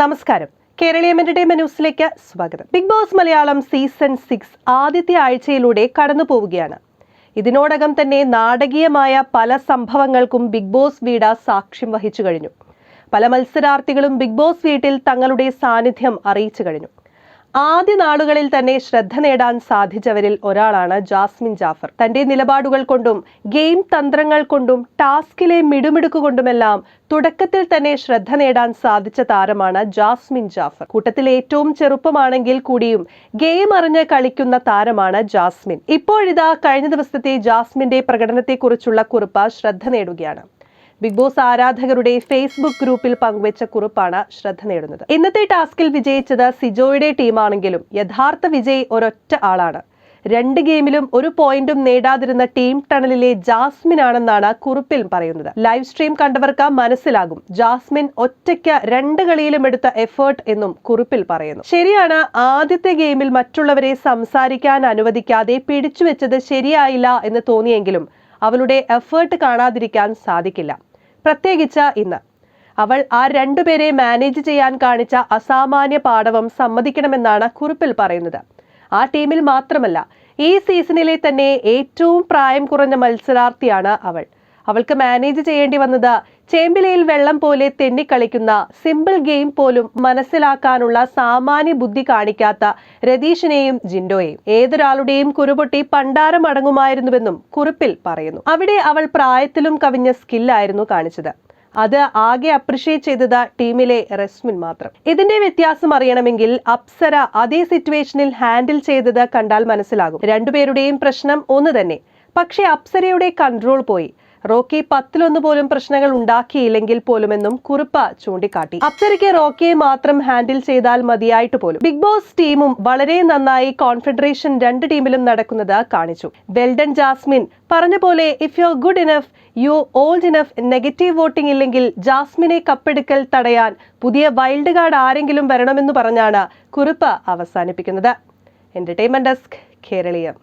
നമസ്കാരം. കേരളീയം എന്റർടൈൻമെന്റ് ന്യൂസിലേക്ക് സ്വാഗതം. Big boss Malayalam season six ആദ്യത്തെ ആഴ്ചയിലൂടെ കടന്നു പോവുകയാണ്. ഇതിനോടകം തന്നെ നാടകീയമായ പല സംഭവങ്ങൾക്കും ബിഗ് ബോസ് വീട് സാക്ഷ്യം വഹിച്ചു കഴിഞ്ഞു. പല മത്സരാർത്ഥികളും ബിഗ് ബോസ് വീട്ടിൽ തങ്ങളുടെ സാന്നിധ്യം അറിയിച്ചു കഴിഞ്ഞു. ആദ്യ നാളുകളിൽ തന്നെ ശ്രദ്ധ നേടാൻ സാധിച്ചവരിൽ ഒരാളാണ് ജാസ്മിൻ ജാഫർ. തന്റെ നിലപാടുകൾ കൊണ്ടും ഗെയിം തന്ത്രങ്ങൾ കൊണ്ടും ടാസ്കിലെ മിടുമിടുക്കുകൊണ്ടുമെല്ലാം തുടക്കത്തിൽ തന്നെ ശ്രദ്ധ നേടാൻ സാധിച്ച താരമാണ് ജാസ്മിൻ ജാഫർ. കൂട്ടത്തിൽ ഏറ്റവും ചെറുപ്പമാണെങ്കിൽ കൂടിയും ഗെയിം അറിഞ്ഞ് കളിക്കുന്ന താരമാണ് ജാസ്മിൻ. ഇപ്പോഴിതാ കഴിഞ്ഞ ദിവസത്തെ ജാസ്മിന്റെ പ്രകടനത്തെക്കുറിച്ചുള്ള കുറിപ്പ് ശ്രദ്ധ നേടുകയാണ്. ബിഗ് ബോസ് ആരാധകരുടെ ഫേസ്ബുക്ക് ഗ്രൂപ്പിൽ പങ്കുവച്ച കുറിപ്പാണ് ശ്രദ്ധ നേടുന്നത്. ഇന്നത്തെ ടാസ്കിൽ വിജയിച്ചത് സിജോയുടെ ടീമാണെങ്കിലും യഥാർത്ഥ വിജയ് ഒരൊറ്റ ആളാണ്. രണ്ട് ഗെയിമിലും ഒരു പോയിന്റും നേടാതിരുന്ന ടീം ടണലിലെ ജാസ്മിൻ ആണെന്നാണ് കുറിപ്പിൽ പറയുന്നത്. ലൈവ് സ്ട്രീം കണ്ടവർക്ക് മനസ്സിലാകും ജാസ്മിൻ ഒറ്റയ്ക്ക് രണ്ട് കളിയിലും എടുത്ത എഫേർട്ട് എന്നും കുറിപ്പിൽ പറയുന്നു. ശരിയാണ് ആദ്യത്തെ ഗെയിമിൽ മറ്റുള്ളവരെ സംസാരിക്കാൻ അനുവദിക്കാതെ പിടിച്ചുവെച്ചത് ശരിയായില്ല എന്ന് തോന്നിയെങ്കിലും അവളുടെ എഫേർട്ട് കാണാതിരിക്കാൻ സാധിക്കില്ല. പ്രത്യേകിച്ച് ഇന്ന്. അവൾ ആ രണ്ടുപേരെ മാനേജ് ചെയ്യാൻ കാണിച്ച അസാമാന്യ പാഠവം സമ്മതിക്കണമെന്നാണ് കുറിപ്പിൽ പറയുന്നത്. ആ ടീമിൽ മാത്രമല്ല ഈ സീസണിലെ തന്നെ ഏറ്റവും പ്രായം കുറഞ്ഞ മത്സരാർത്ഥിയാണ് അവൾ. അവൾക്ക് മാനേജ് ചെയ്യേണ്ടി വന്നത് ചേമ്പിലയിൽ വെള്ളം പോലെ തെന്നിക്കളിക്കുന്ന സിമ്പിൾ ഗെയിം പോലും മനസ്സിലാക്കാനുള്ള സാമാന്യ ബുദ്ധി കാണിക്കാത്ത രതീഷിനെയും ജിൻഡോയെയും. ഏതൊരാളുടെയും കുരുപൊട്ടി പണ്ടാരം അടങ്ങുമായിരുന്നുവെന്നും കുറിപ്പിൽ പറയുന്നു. അവിടെ അവൾ പ്രായത്തിലും കവിഞ്ഞ സ്കില്ലായിരുന്നു കാണിച്ചത്. അത് ആകെ അപ്രിഷിയേറ്റ് ചെയ്തത് ടീമിലെ റെസ്മിൻ മാത്രം. ഇതിന്റെ വ്യത്യാസം അറിയണമെങ്കിൽ അപ്സര അതേ സിറ്റുവേഷനിൽ ഹാൻഡിൽ ചെയ്തത് കണ്ടാൽ മനസ്സിലാകും. രണ്ടുപേരുടെയും പ്രശ്നം ഒന്ന് തന്നെ. പക്ഷേ അപ്സരയുടെ കൺട്രോൾ പോയി. റോക്കി പത്തിലൊന്ന് പോലും പ്രശ്നങ്ങൾ ഉണ്ടാക്കിയില്ലെങ്കിൽ പോലുമെന്നും കുറിപ്പ് ചൂണ്ടിക്കാട്ടി. അപ്സരയ്ക്ക് റോക്കിയെ മാത്രം ഹാൻഡിൽ ചെയ്താൽ മതിയായിട്ട് പോലും. ബിഗ് ബോസ് ടീമും വളരെ നന്നായി കോൺഫെഡറേഷൻ രണ്ട് ടീമിലും നടക്കുന്നത് കാണിച്ചു. വെൽഡൻ ജാസ്മിൻ പറഞ്ഞ പോലെ if you good enough you old enough negative voting ഇല്ലെങ്കിൽ ജാസ്മിനെ കപ്പെടുക്കൽ തടയാൻ പുതിയ വൈൽഡ് കാർഡ് ആരെങ്കിലും വരണമെന്ന് പറഞ്ഞാണ് കുറിപ്പ് അവസാനിപ്പിക്കുന്നത്. Entertainment desk Keraleeyam.